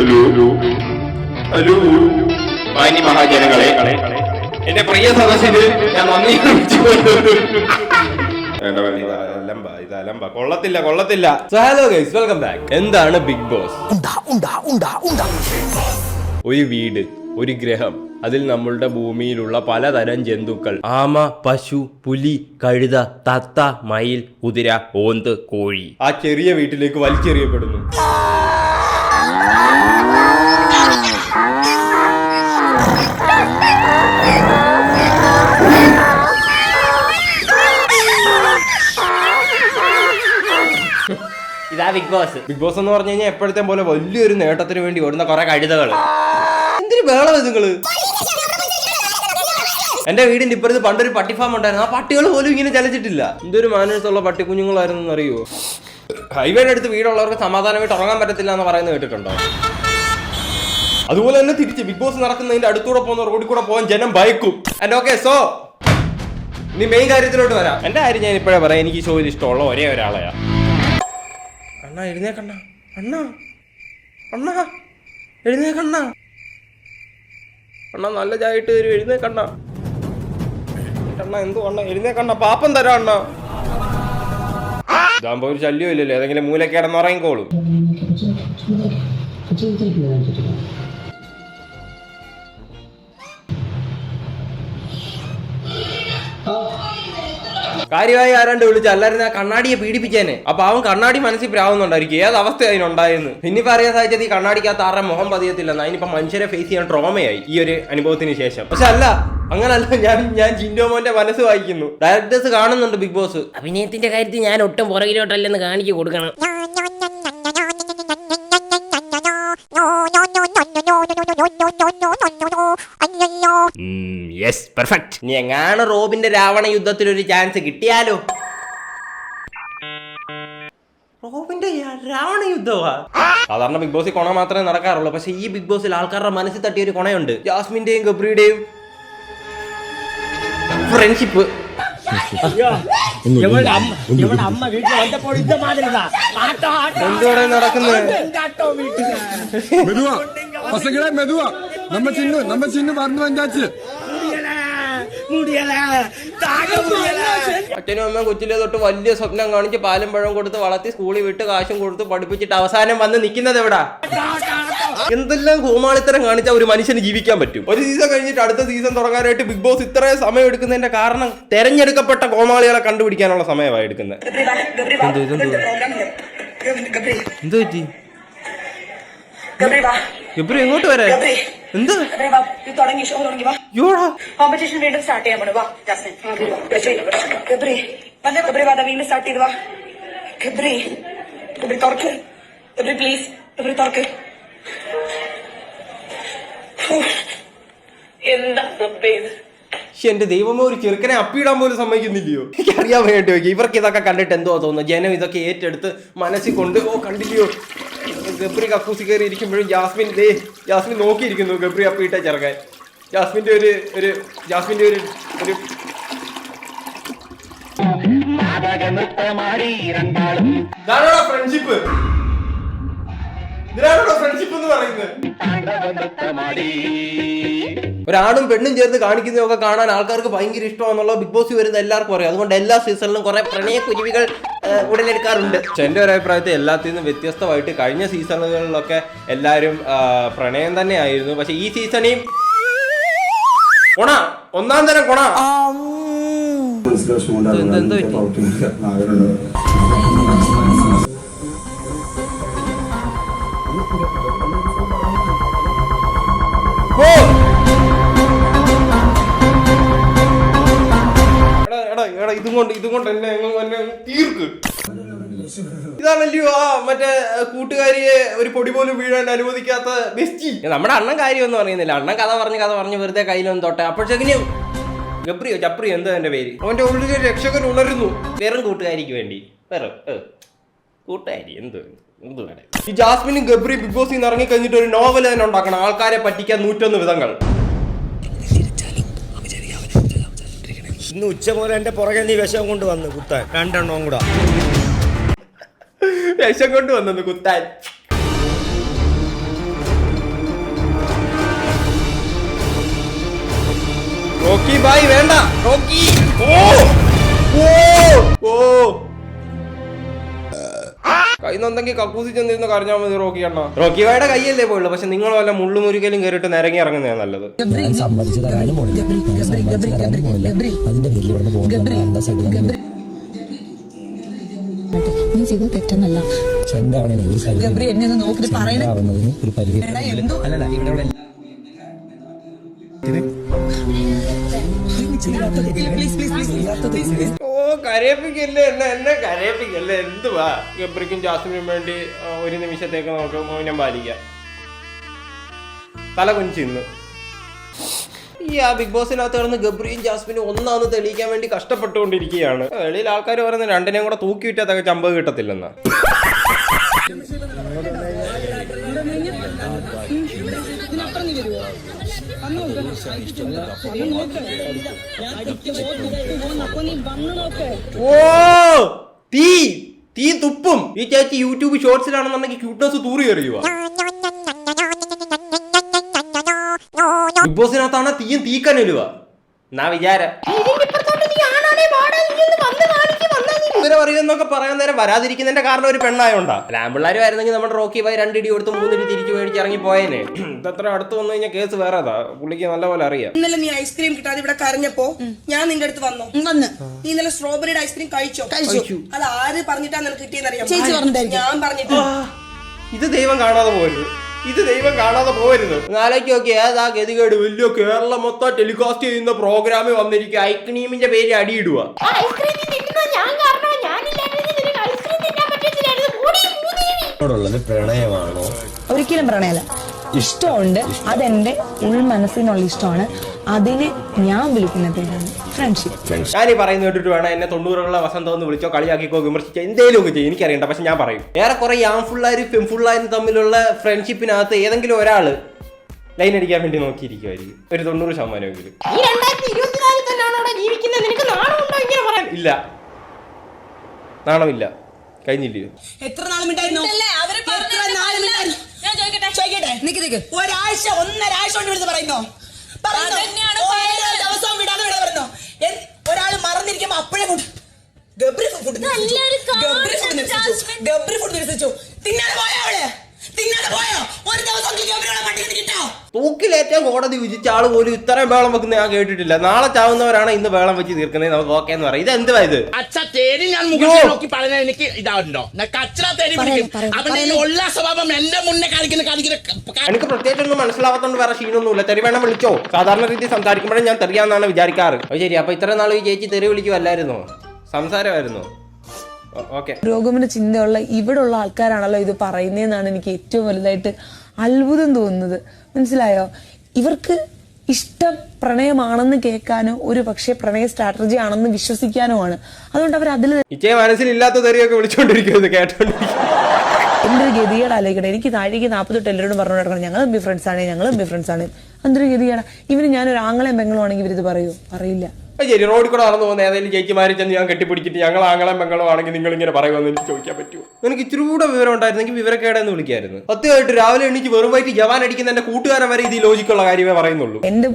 Hello hello മാന്യ മഹാജനങ്ങളെ എന്റെ പ്രിയ സദസ്സിന് ഞാൻ നന്ദി കൊള്ളത്തില്ല കൊള്ളത്തില്ല. So hello guys welcome back എന്താണ് ബിഗ് ബോസ് ഒരു വീട് ഒരു ഗ്രഹം. അതിൽ നമ്മളുടെ ഭൂമിയിലുള്ള പലതരം ജന്തുക്കൾ. ആമ പശു പുലി കഴുത തത്ത മയിൽ കുതിര ഓന്ത് കോഴി. ആ ചെറിയ വീട്ടിലേക്ക് വലിച്ചെറിയപ്പെടുന്നു. ഇതാ ബിഗ് ബോസ് ബിഗ് ബോസ് എന്ന് പറഞ്ഞു കഴിഞ്ഞാൽ എപ്പോഴത്തെ പോലെ വലിയൊരു നേട്ടത്തിന് വേണ്ടി ഓടുന്ന കുറെ കഴുതകൾ എന്തിനു വേള നിങ്ങൾ? എന്റെ വീടിന്റെ ഇപ്പുറത്ത് പണ്ടൊരു പട്ടി ഫാം ഉണ്ടായിരുന്നു. ആ പട്ടികൾ പോലും ഇങ്ങനെ ചലിച്ചിട്ടില്ല. എന്തൊരു മാനേഴ്സുള്ള പട്ടി കുഞ്ഞുങ്ങളായിരുന്നു അറിയോ ഹൈവേയുടെ അടുത്ത് വീടുള്ളവർക്ക് സമാധാനമായിട്ട് ഉറങ്ങാൻ പറ്റത്തില്ല എന്ന് പറയുന്നത് കേട്ടിട്ടുണ്ടോ? അതുപോലെ തന്നെ തിരിച്ച് ബിഗ് ബോസ് നടക്കുന്നതിന്റെ അടുത്തൂടെ പോകുന്ന റോഡിൽ കൂടെ പോകാൻ ജനം ഭയക്കും. ആൻഡ് ഓക്കെ സോ നീ മെയിൻ കാര്യത്തിലോട്ട് വരാം. എന്റെ കാര്യം ഞാൻ ഇപ്പോഴേ പറയാം എനിക്ക് ഈ ഷോയിൽ ഇഷ്ടമുള്ള ഒരേ ഒരാളെയാ. അണ്ണാ എഴുന്നേക്കണ്ണ. അണ്ണാ അണ്ണാ എഴുന്നേക്കണ്ണ. അണ്ണാ നല്ല ചായ ഇട്ട് തരും എഴുന്നേക്കണ്ണ. അണ്ണ എന്തോ അണ്ണ എഴുന്നേക്കണ്ണ പാപ്പം തരാം അണ്ണ. ഇതാകുമ്പോ ഒരു ശല്യം ഇല്ലല്ലോ. ഏതെങ്കിലും മൂലക്ക് കിടന്നുറങ്ങിക്കോളും കാര്യമായി ആരാണ്ട് വിളിച്ച് അല്ലായിരുന്നു ആ കണ്ണാടിയെ പീഡിപ്പിച്ചേനെ അപ്പൊ അവൻ കണ്ണാടി മനസ്സിൽ പ്രാവുന്നുണ്ടായിരിക്കും ഏത് അവസ്ഥ അതിനുണ്ടായെന്ന് ഇനിയിപ്പോ അറിയാൻ സാധിച്ചത് ഈ കണ്ണാടിക്കകത്ത് ആരുടെ മുഖം പതിയത്തില്ലെന്ന് അതിനിപ്പോ മനുഷ്യരെ ഫേസ് ചെയ്യാൻ ട്രോമയായി ഈ ഒരു അനുഭവത്തിന് ശേഷം പക്ഷെ അല്ല അങ്ങനല്ല ഞാൻ ഞാൻ ജിൻഡോമോന്റെ മനസ്സ് വായിക്കുന്നു ഡയറക്ടേഴ്സ് കാണുന്നുണ്ട് ബിഗ് ബോസ് അഭിനയത്തിന്റെ കാര്യത്തിൽ ഞാൻ ഒട്ടും പുറകിലോട്ടല്ലെന്ന് കാണിച്ചു കൊടുക്കണം യെസ് പെർഫെക്റ്റ് എങ്ങാണ് റോബിന്റെ രാവണ യുദ്ധത്തിൽ ഒരു ചാൻസ് കിട്ടിയാലോ റോബിന്റെ രാവണ യുദ്ധമാ സാധാരണ ബിഗ് ബോസിൽ കൊണ മാത്രമേ നടക്കാറുള്ളൂ പക്ഷെ ഈ ബിഗ് ബോസിൽ ആൾക്കാരുടെ മനസ്സിൽ തട്ടിയ ഒരു കൊണയുണ്ട് ജാസ്മിന്റെയും ഗബ്രിയുടെയും ഫ്രണ്ട്ഷിപ്പ് എന്തുവാ നടക്കുന്നത് ஆட்டம் வீட்டுல மெதுவா பசங்களே மெதுவா நம்ம சின்ன நம்ம சின்ன மறந்து வந்தாச்சு முடியல முடியல தாங்க முடியல അച്ഛനും അമ്മയും കൊച്ചിലെ തൊട്ട് വലിയ സ്വപ്നം കാണിച്ച് പാലും പഴം കൊടുത്ത് വളർത്തി സ്കൂളിൽ വിട്ട് കാശും കൊടുത്ത് പഠിപ്പിച്ചിട്ട് അവസാനം വന്ന് നിൽക്കുന്നത് എവിടാ എന്തെല്ലാം കോമാളിത്തരം കാണിച്ചാൽ ഒരു മനുഷ്യന് ജീവിക്കാൻ പറ്റും ഒരു സീസൺ കഴിഞ്ഞിട്ട് അടുത്ത സീസൺ തുടങ്ങാനായിട്ട് ബിഗ് ബോസ് ഇത്രയും സമയം എടുക്കുന്നതിന്റെ കാരണം തെരഞ്ഞെടുക്കപ്പെട്ട കോമാളികളെ കണ്ടുപിടിക്കാനുള്ള സമയമായി എടുക്കുന്നത് എന്ത് ഇതെന്ത് എന്ത് പറ്റി ഗബ്രി ഇങ്ങോട്ട് വരാ എന്ത്? യോടാ. കോമ്പറ്റീഷൻ വീണ്ടും സ്റ്റാർട്ട് ചെയ്യാൻ പോണു. വാ ജാസ്മിൻ. ഗബ്രി. വന്നേ ഗബ്രി വാ ദാ വീണ്ടും സ്റ്റാർട്ട് ചെയ്തു വാ. ഗബ്രി. ഗബ്രി തുറക്ക്. ഗബ്രി പ്ലീസ് ഗബ്രി തുറക്ക്. എന്താ ഇത്? എന്റെ ദൈവമേ ഒരു ചെറുക്കനെ അപ്പിയിടാൻ പോലും സമ്മതിക്കുന്നില്ലയോ? എനിക്ക് അറിയാൻ വേണ്ടി നോക്കി ഇവർക്ക് ഇതൊക്കെ കണ്ടിട്ട് എന്തോ തോന്നുന്നു ജനം ഇതൊക്കെ ഏറ്റെടുത്ത് മനസ്സിൽ കൊണ്ട് ഓ കണ്ടില്ലയോ? ഗബ്രി കക്കൂസി കയറി ഇരിക്കുമ്പോഴും ജാസ്മിൻ ദേ ജാസ്മിൻ നോക്കിയിരിക്കുന്നു ഗബ്രി അപ്പിയിട്ട ചിറങ്ങാൻ ജാസ്മിന്റെ ഒരു ഒരു ജാസ്മിന്റെ ഒരു ഒരു ഫ്രണ്ട്ഷിപ്പ് ഫ്രണ്ട്ഷിപ്പ് എന്ന് പറയുന്നത്? ഒരാണും പെണ്ണും ചേർന്ന് കാണിക്കുന്നതൊക്കെ കാണാൻ ആൾക്കാർക്ക് ഭയങ്കര ഇഷ്ടമാണെന്നുള്ള ബിഗ് ബോസ് വരുന്ന എല്ലാവർക്കും അറിയാം. അതുകൊണ്ട് എല്ലാ സീസണിലും കുറെ പ്രണയ കുരുവികൾ ഉടലെടുക്കാറുണ്ട്. എന്റെ എന്റെ ഒരു അഭിപ്രായത്തിൽ എല്ലാത്തിൽ നിന്നും വ്യത്യസ്തമായിട്ട് കഴിഞ്ഞ സീസണുകളിലൊക്കെ എല്ലാവരും പ്രണയം തന്നെ ആയിരുന്നു പക്ഷെ ഈ സീസണിൽ കൊണ ഒന്നാം തരം കൊണ. എന്ത് എടാ, ഇതും കൊണ്ട് ഇതും കൊണ്ട് എന്നെ ഞങ്ങൾ എന്നെ തീർക്ക്. ഇതാണല്ലോ ആ മറ്റേ കൂട്ടുകാരിയെ ഒരു പൊടി പോലും വീഴാൻ അനുവദിക്കാത്ത ബെസ്റ്റി. നമ്മുടെ അണ്ണൻ കാര്യമൊന്നും അറിയുന്നില്ല. അണ്ണൻ കഥ പറഞ്ഞ് കഥ പറഞ്ഞ് വെറുതെ കയ്യിലൊന്നും തൊട്ടെ. അപ്പോഴത്തേക്കിനും ഗബ്രിയോ ചപ്രിയോ എന്താ എന്റെ പേര്? അവന്റെ ഉള്ളിലെ രക്ഷകൻ ഉണരുന്നു. വെറും കൂട്ടുകാരിക്ക് വേണ്ടി. വെറും. കൂട്ടുകാരി എന്ത് എന്ത് ഈ ജാസ്മിനും ഗബ്രി ബിഗ് ബോസ് നിന്ന് ഇറങ്ങി കഴിഞ്ഞിട്ട് ഒരു നോവൽ തന്നെ ഉണ്ടാക്കണം. ആൾക്കാരെ പറ്റിക്കാൻ നൂറ്റൊന്ന് വിധങ്ങൾ. ഇന്ന് ഉച്ച പോലെ എന്റെ പുറകെ നീ വിഷം കൊണ്ട് വന്ന് കുത്താൻ. രണ്ടെണ്ണവും കൂടെ. വിഷം കൊണ്ട് വന്നു കുത്താൻ. റോക്കി ബായ് വേണ്ട. റോക്കി. ഓ. ഓ. ഓ. കൈ നന്നെങ്കിൽ കക്കൂസി ചെന്നിരുന്ന് കരഞ്ഞാൽ മതി റോക്കി അണ്ണ. റോക്കി വായുടെ കൈയല്ലേ പോയുള്ളൂ പക്ഷെ നിങ്ങൾ വല്ല മുള്ളുമുരുകലും കയറിട്ട് നിരങ്ങി ഇറങ്ങുന്നതാ നല്ലത്. ചെയ്യാത്തത് സമ്മതിച്ചത് പ്ലീസ് പ്ലീസ് നീ തെറ്റെന്നല്ല. ഗബ്രി എന്നെ ഒന്ന് നോക്കിട്ട് പറയണേ. പ്ലീസ് പ്ലീസ് പ്ലീസ് കരയിപ്പിക്കല്ലേ? എന്നെ എന്നെ കരയിപ്പിക്കല്ലേ? എന്തുവാ? ഗബ്രിക്കും ജാസ്മിനും വേണ്ടി ഒരു നിമിഷത്തേക്ക് നമുക്ക് മൗനം പാലിക്കാം. തല കുഞ്ചിന്ന് ഈ ആ ബിഗ് ബോസിനകത്ത് കിടന്ന് ഗബ്രിയും ജാസ്മിനും ഒന്നാന്ന് തെളിയിക്കാൻ വേണ്ടി കഷ്ടപ്പെട്ടുകൊണ്ടിരിക്കുകയാണ്. വെളിയിൽ ആൾക്കാർ പറയുന്നത് രണ്ടിനെയും കൂടെ തൂക്കി വിറ്റാത്തൊക്കെ ചമ്പ് കിട്ടത്തില്ലെന്നാ. ഓ തീ തീ തുപ്പും ഈ ചേച്ചി യൂട്യൂബ് ഷോർട്സിലാണെന്നുണ്ടെങ്കിൽ ക്യൂട്ട്നസ് തൂറി എറിയുക ബിഗ് ബോസിനകത്താണ് തീയും തീക്കനലുക എന്നാ വിചാരം പറയുന്നൊക്കെ പറയാൻ നേരം വരാതിരിക്കുന്നതിന്റെ കാരണം ഒരു പെണ്ണായോണ്ടാ. ലാമ്പിള്ളാര് ആയിരുന്നെങ്കിൽ നമ്മുടെ റോക്കി ബായി രണ്ടിടി കൊടുത്ത് മൂന്നിടി തിരിച്ചു മേടിച്ച് ഇറങ്ങി പോയേനെ. ഇതത്ര അടുത്ത് വന്നു കഴിഞ്ഞാൽ കേസ് വേറെതാ. പുള്ളിക്ക് നല്ലപോലെ അറിയാം. ഇന്നലെ നീ ഐസ്ക്രീം കിട്ടാതെ ഇവിടെ കരഞ്ഞപ്പോ ഞാൻ നിന്റെ അടുത്ത് വന്നു. വന്ന്. നീ ഇന്നലെ സ്ട്രോബെറിയുടെ ഐസ്ക്രീം കഴിച്ചോ? കഴിച്ചു. അത് ആര് പറഞ്ഞിട്ടാ നിനക്ക് കിട്ടിയെന്നറിയാം ഞാൻ പറഞ്ഞിട്ട്. ഇത് ദൈവം കാണാതെ പോരുത്. ഇത് ദൈവം കാണാതെ പോരുത്. നാലേക്ക് നോക്കി ഏതാ ഗതികേട്? വലിയ കേരളം മൊത്തം ടെലികാസ്റ്റ് ചെയ്യുന്ന പ്രോഗ്രാമിൽ വന്നിരിക്കുക. ഐക്രീമിന്റെ പേര് അടിയിടുക. ോടുള്ളത് പ്രണയമാണോ? ഒരിക്കലും പ്രണയല്ല ഇഷ്ടമുണ്ട് അതെന്റെ ഉൾ മനസ്സിനുള്ള ഇഷ്ടമാണ്. അതിന് ഞാൻ വിളിക്കുന്ന പേരാണ് ഫ്രണ്ട്ഷിപ്പ് ഞാൻ ഈ പറയുന്ന കേട്ടിട്ട് വേണം എന്നെ തൊണ്ണൂറുകളുടെ വസന്തം എന്ന് വിളിച്ചോ കളിയാക്കിക്കോ വിമർശിച്ചോ എന്തേലും ഒക്കെ ചെയ്യും. എനിക്കറിയണ്ട പക്ഷെ ഞാൻ പറയും. ഏറെ കുറെ യാംഫുള്ളാരും ഫെംഫുള്ളാരും തമ്മിലുള്ള ഫ്രണ്ട്ഷിപ്പിനകത്ത് ഏതെങ്കിലും ഒരാൾ ലൈൻ അടിക്കാൻ വേണ്ടി നോക്കിയിരിക്കുമായിരിക്കും ഒരു തൊണ്ണൂറ് ശതമാനമെങ്കിലും. ഇല്ല. നാണമില്ല. കഴിഞ്ഞില്ലയോ? എത്ര നാൾ മിണ്ടായിരുന്നു? ഒരാഴ്ച ഒന്നരാഴ്ച കൊണ്ട് വിടുന്ന് പറയുന്നോ? പറയുന്നോ? ഓരോ ദിവസവും വിടാതെ വിടാതെ പറയുന്നോ? ഒരാൾ മറന്നിരിക്കുമ്പോ അപ്പോഴേ കൊണ്ട് ഗബ്രി ഫുഡ്. ഗബ്രി ഫുഡ് നിരസിച്ചു. ഗബ്രി ഫുഡ് തിന്നാതെ പോയാ അവൾ തിന്നാതെ പോയോ ഒരു ദിവസം ഗബ്രിയോടെ പട്ടിക കിട്ടോ തൂക്കിലേറ്റം കോടതി വിധിച്ച ആൾ പോലും ഇത്രയും വേളം വെക്കുന്ന ഞാൻ കേട്ടിട്ടില്ല. നാളെ ചാവുന്നവരാണ് ഇന്ന് വേളം വെച്ച് തീർക്കുന്നത്. നമുക്ക് ഓക്കെ എന്ന് പറയും. ഇത് എന്തുവാ ഇത്? അച്ഛ തേരി ഞാൻ മുഖത്ത് നോക്കി പറഞ്ഞ എനിക്ക് ഇതാവുണ്ടോ കച്ചറ തേരി പിടിക്കും. അവന്റെ ഈ ഉള്ള സ്വഭാവം എന്റെ മുന്നേ കാണിക്കുന്ന കാണിക്കുന്ന ക- എനിക്ക് പ്രത്യേകിച്ചൊന്നും മനസ്സിലാവാത്തോണ്ട് വേറെ ക്ഷീണമൊന്നുമില്ല. തെറി വേണം വിളിച്ചോ? സാധാരണ രീതി സംസാരിക്കുമ്പോഴേ ഞാൻ തെറിയാന്നാണ് വിചാരിക്കാറ്. അത് ശരി അപ്പൊ ഇത്ര നാൾ ഈ ചേച്ചി തെറി വിളിക്കുമല്ലായിരുന്നോ സംസാരമായിരുന്നോ? ഓക്കെ പുരോഗമന ചിന്തയുള്ള ഉള്ള ആൾക്കാരാണല്ലോ ഇത് പറയുന്നതെന്നാണ് എനിക്ക് ഏറ്റവും വലുതായിട്ട് അത്ഭുതം തോന്നുന്നത്. മനസ്സിലായോ? ഇവർക്ക് ഇഷ്ടം പ്രണയമാണെന്ന് കേൾക്കാനോ ഒരു പക്ഷേ പ്രണയ സ്ട്രാറ്റജി ആണെന്ന് വിശ്വസിക്കാനോ ആണ് അതുകൊണ്ട് അവർ അതിൽ മനസ്സിലില്ലാത്ത തെറിയൊക്കെ വിളിച്ചോണ്ടിരിക്കുന്നത് കേട്ടോണ്ടിരിക്കും എന്റെ ഒരു ഗതികേട് ആലോചിക്കട്ടെ എനിക്ക് താഴേക്ക് നാൽപ്പത്തൊട്ട് എല്ലാവരോടും പറഞ്ഞു നടക്കണം ഞങ്ങൾ ബി ഫ്രണ്ട്സ് ആണ് ഞങ്ങൾ ബി ഫ്രണ്ട്സ് ആണ്. എന്തൊരു ഗതികേടാ. ഇവന് ഞാനൊരു ആങ്ങളെയും പെങ്ങളും ആണെങ്കിൽ ഇവരിത് പറയൂ. പറയില്ല. ശരി റോഡിൽ കൂടെ നടന്നു പോകുന്ന ഏതെങ്കിലും ചേച്ചിമാരി ചെന്ന് ഞാൻ കെട്ടിപ്പിടിച്ചിട്ട് ഞങ്ങൾ ആങ്ങളും പെങ്ങളും ആണെങ്കിൽ നിങ്ങൾ ഇങ്ങനെ പറയുമെന്ന് എനിക്ക് ചോദിക്കാൻ പറ്റുമോ? എനിക്ക് ഇച്ചിരി കൂടെ വിവരം ഉണ്ടായിരുന്നെങ്കിൽ വിവരക്കേടെന്ന് വിളിക്കായിരുന്നു. സത്യമായിട്ട് രാവിലെ എനിക്ക് വെറും വൈറ്റ് ജവാൻ അടിക്കുന്ന എന്റെ കൂട്ടുകാരൻ വരെ ഇത് ഈ ലോജിക്കുള്ള കാര്യമേ പറയുന്നുള്ളൂ. എന്റെ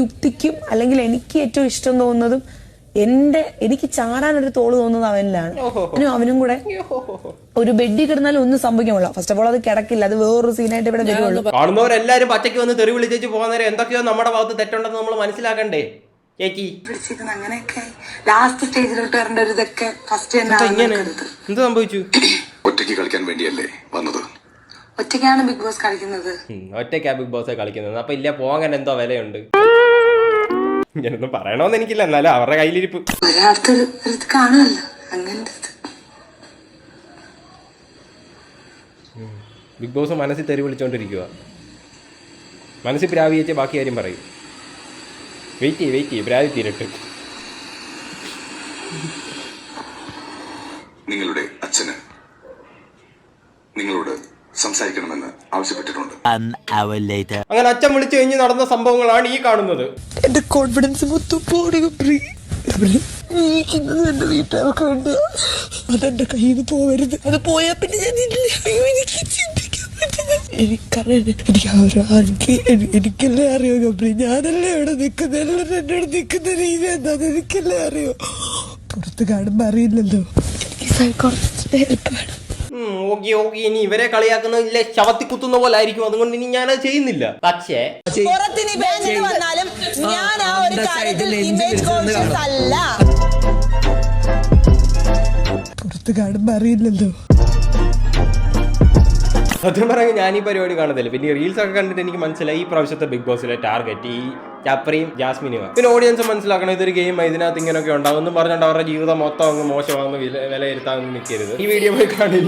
യുക്തിക്കും അല്ലെങ്കിൽ എനിക്ക് ഏറ്റവും ഇഷ്ടം തോന്നുന്നതും എന്റെ എനിക്ക് ചാടാൻ ഒരു തോൾ തോന്നുന്നത് അവനിലാണ്. അവനും അവനും കൂടെ ഒരു ബെഡിൽ കിടന്നാലും ഒന്നും സംഭവിക്കാമല്ലോ ഫസ്റ്റ് ഓഫ് ഓൾ അത് കിടക്കില്ല. അത് വേറൊരു സീനായിട്ട് ഇവിടെ വരുള്ളൂ. കാണുന്നവരെല്ലാരും പച്ചയ്ക്ക് വന്ന് തെറി വിളിച്ചു പോകാൻ നേരം എന്തൊക്കെയോ നമ്മുടെ ഭാഗത്ത് തെറ്റുണ്ടെന്ന് നമ്മൾ മനസ്സിലാക്കണ്ടേ? ചേച്ചി. പിടിച്ചിരുന്ന് അങ്ങനെയൊക്കെ ലാസ്റ്റ് സ്റ്റേജിലോട്ട് വരേണ്ട ഒരു ഇതൊക്കെ ഫസ്റ്റ് എന്താ ഇങ്ങനെ എന്ത് സംഭവിച്ചു? ഒറ്റയ്ക്ക് കളിക്കാൻ വേണ്ടിയല്ലേ വന്നത്? ഒറ്റയ്ക്കാണ് ബിഗ് ബോസ് കളിക്കുന്നത്. ഒറ്റയ്ക്കാ ബിഗ് ബോസ് കളിക്കുന്നത്. അപ്പൊ ഇല്ല പോകാൻ എന്തോ വിലയുണ്ട്. ഞാനൊന്നും പറയണമെന്ന് എനിക്കില്ല എന്നാലും അവരുടെ കയ്യിലിരിപ്പ്. ഒരാൾക്ക് ഒരു ഒരു കാണുമല്ലോ. അങ്ങനത്തെ ബിഗ് ബോസ് മനസ്സിൽ തെരുവിളിച്ചോണ്ടിരിക്കുക മനസ്സിൽ പ്രാവി ബാക്കി കാര്യം പറയും. വെയിറ്റ് ചെയ്യ് വെയിറ്റ് ചെയ്യ്. പ്രാവി തീരട്ട്. നിങ്ങളുടെ അച്ഛന് നിങ്ങളോട് സംസാരിക്കണമെന്ന് ആവശ്യപ്പെട്ടിട്ടുണ്ട്. അങ്ങനെ അച്ഛൻ വിളിച്ചു കഴിഞ്ഞ് നടന്ന സംഭവങ്ങളാണ് ഈ കാണുന്നത്. എന്റെ കോൺഫിഡൻസ് മൊത്തം എന്റെ വീട്ടുകാർക്ക് വേണ്ടി. അതെന്റെ കയ്യിൽ നിന്ന് പോവരുത്. അത് പോയാ പിന്നെ ഞാൻ എനിക്കറിയാം എനിക്ക് എനിക്കല്ലേ അറിയോ? ഗബ്രി ഞാനല്ലേ ഇവിടെ നിൽക്കുന്നത് എല്ലാവരും എന്റെ അവിടെ നിൽക്കുന്ന? രീതി എന്താന്ന് എനിക്കല്ലേ അറിയോ? പുറത്ത് കാണുമ്പോ അറിയില്ലല്ലോ. എനിക്ക് ഹെൽപ്പ് വേണം. ഓക്കെ ഓക്കെ ഇനി ഇവരെ കളിയാക്കുന്നതിലെ ശവത്തി കുത്തുന്ന പോലെ ആയിരിക്കും. അതുകൊണ്ട് ഇനി ഞാനത് ചെയ്യുന്നില്ല. പക്ഷേ പുറത്തിന് ബാൻ വന്നാലും ഞാൻ ആ ഒരു കാര്യത്തിൽ ഇമേജ് കോൺഷ്യസ് അല്ല. പുറത്ത് കാണുമ്പോ അറിയില്ലല്ലോ. സത്യം പറയാൻ ഞാൻ ഈ പരിപാടി കാണുന്നില്ല. പിന്നെ റീൽസ് ഒക്കെ കണ്ടിട്ട് എനിക്ക് മനസ്സിലായി ഈ പ്രാവശ്യത്തെ ബിഗ് ബോസിലെ ടാർഗറ്റ് ഈ ചപ്രയും ജാസ്മിനുമാണ് പിന്നെ ഓഡിയൻസ് മനസ്സിലാക്കണം ഇതൊരു ഗെയിം ഇതിനകത്ത് ഇങ്ങനെയൊക്കെ ഉണ്ടാവും. എന്നും പറഞ്ഞുകൊണ്ട് അവരുടെ ജീവിതം മൊത്തം അങ്ങ് മോശമാണെന്ന് വില വിലയിരുത്താൻ നിൽക്കരുത്. ഈ വീഡിയോ പോയി കാണി